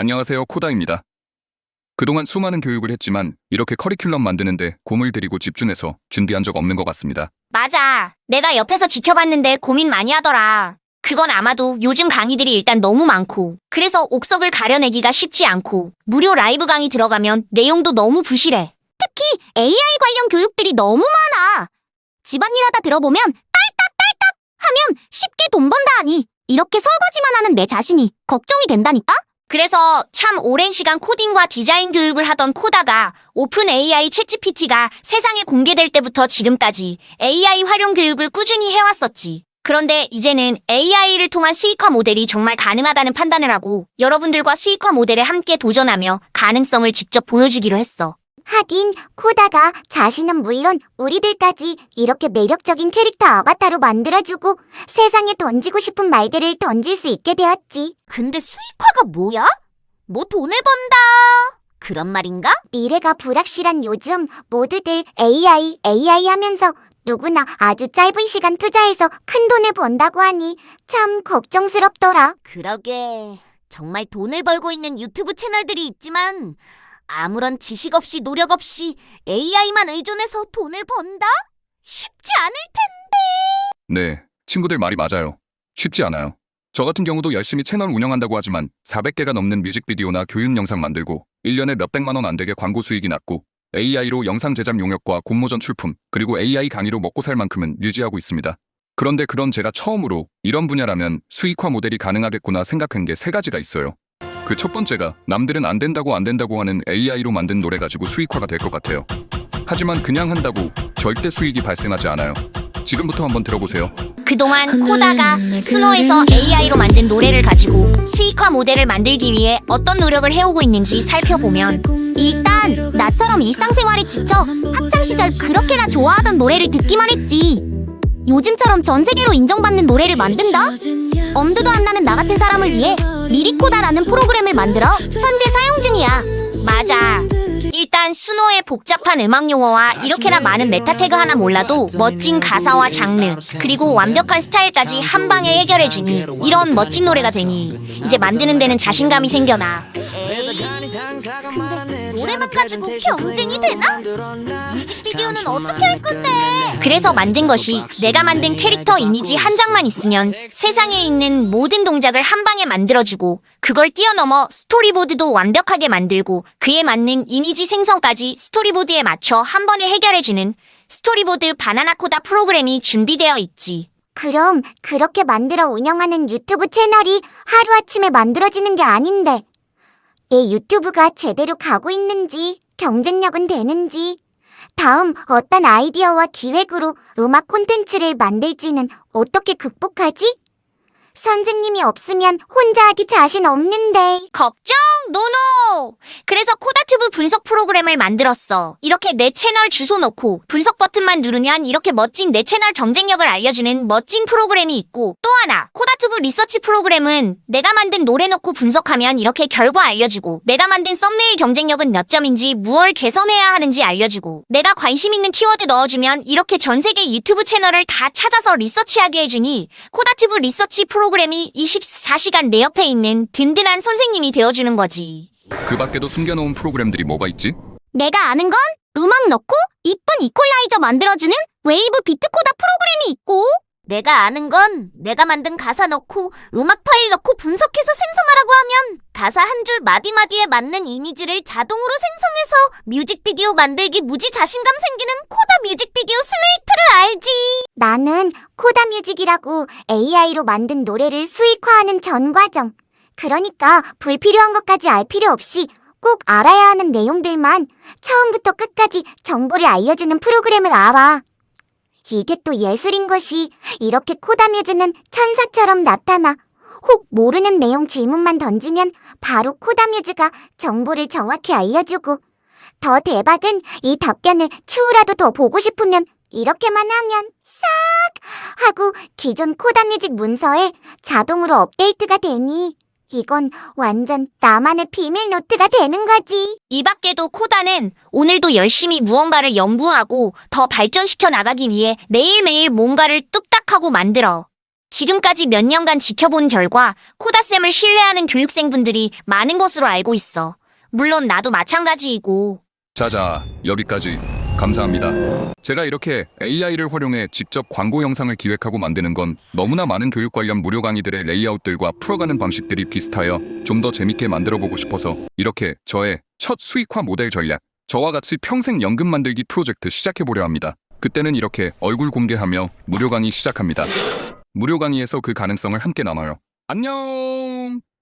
안녕하세요. 코다입니다. 그동안 수많은 교육을 했지만 이렇게 커리큘럼 만드는데 공을 들이고 집중해서 준비한 적 없는 것 같습니다. 맞아. 내가 옆에서 지켜봤는데 고민 많이 하더라. 그건 아마도 요즘 강의들이 일단 너무 많고, 그래서 옥석을 가려내기가 쉽지 않고, 무료 라이브 강의 들어가면 내용도 너무 부실해. 특히 AI 관련 교육들이 너무 많아. 집안일 하다 들어보면 딸딱딸딱 하면 쉽게 돈 번다 하니, 이렇게 설거지만 하는 내 자신이 걱정이 된다니까? 그래서 참 오랜 시간 코딩과 디자인 교육을 하던 코다가 오픈 AI 챗GPT가 세상에 공개될 때부터 지금까지 AI 활용 교육을 꾸준히 해왔었지. 그런데 이제는 AI를 통한 수익화 모델이 정말 가능하다는 판단을 하고 여러분들과 수익화 모델에 함께 도전하며 가능성을 직접 보여주기로 했어. 하긴 코다가 자신은 물론 우리들까지 이렇게 매력적인 캐릭터 아바타로 만들어주고 세상에 던지고 싶은 말들을 던질 수 있게 되었지. 근데 수익화가 뭐야? 뭐 돈을 번다. 그런 말인가? 미래가 불확실한 요즘 모두들 AI, AI 하면서 누구나 아주 짧은 시간 투자해서 큰 돈을 번다고 하니 참 걱정스럽더라. 그러게. 정말 돈을 벌고 있는 유튜브 채널들이 있지만 아무런 지식 없이 노력 없이 AI만 의존해서 돈을 번다? 쉽지 않을 텐데. 네, 친구들 말이 맞아요. 쉽지 않아요. 저 같은 경우도 열심히 채널 운영한다고 하지만 400개가 넘는 뮤직비디오나 교육 영상 만들고 1년에 몇백만 원 안 되게 광고 수익이 났고 AI로 영상 제작 용역과 공모전 출품 그리고 AI 강의로 먹고 살 만큼은 유지하고 있습니다. 그런데 그런 제가 처음으로 이런 분야라면 수익화 모델이 가능하겠구나 생각한 게 세 가지가 있어요. 그 첫 번째가 남들은 안 된다고 안 된다고 하는 AI로 만든 노래 가지고 수익화가 될 것 같아요. 하지만 그냥 한다고 절대 수익이 발생하지 않아요. 지금부터 한번 들어보세요. 그동안 코다가 스노에서 AI로 만든 노래를 가지고 수익화 모델을 만들기 위해 어떤 노력을 해오고 있는지 살펴보면 일단 나처럼 일상생활에 지쳐 학창 시절 그렇게나 좋아하던 노래를 듣기만 했지. 요즘처럼 전 세계로 인정받는 노래를 만든다? 엄두도 안 나는 나 같은 사람을 위해 미리코다라는 프로그램을 만들어 현재 사용 중이야. 맞아. 일단 스노의 복잡한 음악 용어와 이렇게나 많은 메타 태그 하나 몰라도 멋진 가사와 장르 그리고 완벽한 스타일까지 한 방에 해결해주니 이런 멋진 노래가 되니 이제 만드는 데는 자신감이 생겨나. 근데 노래만 가지고 경쟁이 되나? 뮤직비디오는 어떻게 할 건데? 그래서 만든 것이 내가 만든 캐릭터 이미지 한 장만 있으면 세상에 있는 모든 동작을 한 방에 만들어주고 그걸 뛰어넘어 스토리보드도 완벽하게 만들고 그에 맞는 이미지 생성까지 스토리보드에 맞춰 한 번에 해결해주는 스토리보드 바나나코다 프로그램이 준비되어 있지. 그럼 그렇게 만들어 운영하는 유튜브 채널이 하루아침에 만들어지는 게 아닌데 내 유튜브가 제대로 가고 있는지 경쟁력은 되는지 다음 어떤 아이디어와 기획으로 음악 콘텐츠를 만들지는 어떻게 극복하지? 선생님이 없으면 혼자 하기 자신 없는데 걱정 노노. 그래서 코다튜브 분석 프로그램을 만들었어. 이렇게 내 채널 주소 넣고 분석 버튼만 누르면 이렇게 멋진 내 채널 경쟁력을 알려주는 멋진 프로그램이 있고 또 하나 코다튜브 리서치 프로그램은 내가 만든 노래 넣고 분석하면 이렇게 결과 알려주고 내가 만든 썸네일 경쟁력은 몇 점인지 무얼 개선해야 하는지 알려주고 내가 관심 있는 키워드 넣어주면 이렇게 전 세계 유튜브 채널을 다 찾아서 리서치하게 해주니 코다튜브 리서치 프로그램이 24시간 내 옆에 있는 든든한 선생님이 되어주는 거지. 그 밖에도 숨겨놓은 프로그램들이 뭐가 있지? 내가 아는 건 음악 넣고 이쁜 이퀄라이저 만들어주는 웨이브 비트코다 프로그램이 있고 내가 아는 건 내가 만든 가사 넣고 음악 파일 넣고 분석해서 생성하라고 하면 가사 한 줄 마디마디에 맞는 이미지를 자동으로 생성해서 뮤직비디오 만들기 무지 자신감 생기는 코다 뮤직비디오 슬레이트를 알지. 나는 코다 뮤직이라고 AI로 만든 노래를 수익화하는 전 과정. 그러니까 불필요한 것까지 알 필요 없이 꼭 알아야 하는 내용들만 처음부터 끝까지 정보를 알려주는 프로그램을 알아. 이게 또 예술인 것이 이렇게 코다뮤즈는 천사처럼 나타나 혹 모르는 내용 질문만 던지면 바로 코다뮤즈가 정보를 정확히 알려주고 더 대박은 이 답변을 추후라도 더 보고 싶으면 이렇게만 하면 싹 하고 기존 코다뮤직 문서에 자동으로 업데이트가 되니 이건 완전 나만의 비밀 노트가 되는 거지. 이 밖에도 코다는 오늘도 열심히 무언가를 연구하고 더 발전시켜 나가기 위해 매일매일 뭔가를 뚝딱하고 만들어. 지금까지 몇 년간 지켜본 결과 코다쌤을 신뢰하는 교육생분들이 많은 것으로 알고 있어. 물론 나도 마찬가지이고. 자자, 여기까지. 감사합니다. 제가 이렇게 AI를 활용해 직접 광고 영상을 기획하고 만드는 건 너무나 많은 교육 관련 무료 강의들의 레이아웃들과 풀어가는 방식들이 비슷하여 좀 더 재밌게 만들어 보고 싶어서 이렇게 저의 첫 수익화 모델 전략, 저와 같이 평생 연금 만들기 프로젝트 시작해 보려 합니다. 그때는 이렇게 얼굴 공개하며 무료 강의 시작합니다. 무료 강의에서 그 가능성을 함께 나눠요. 안녕!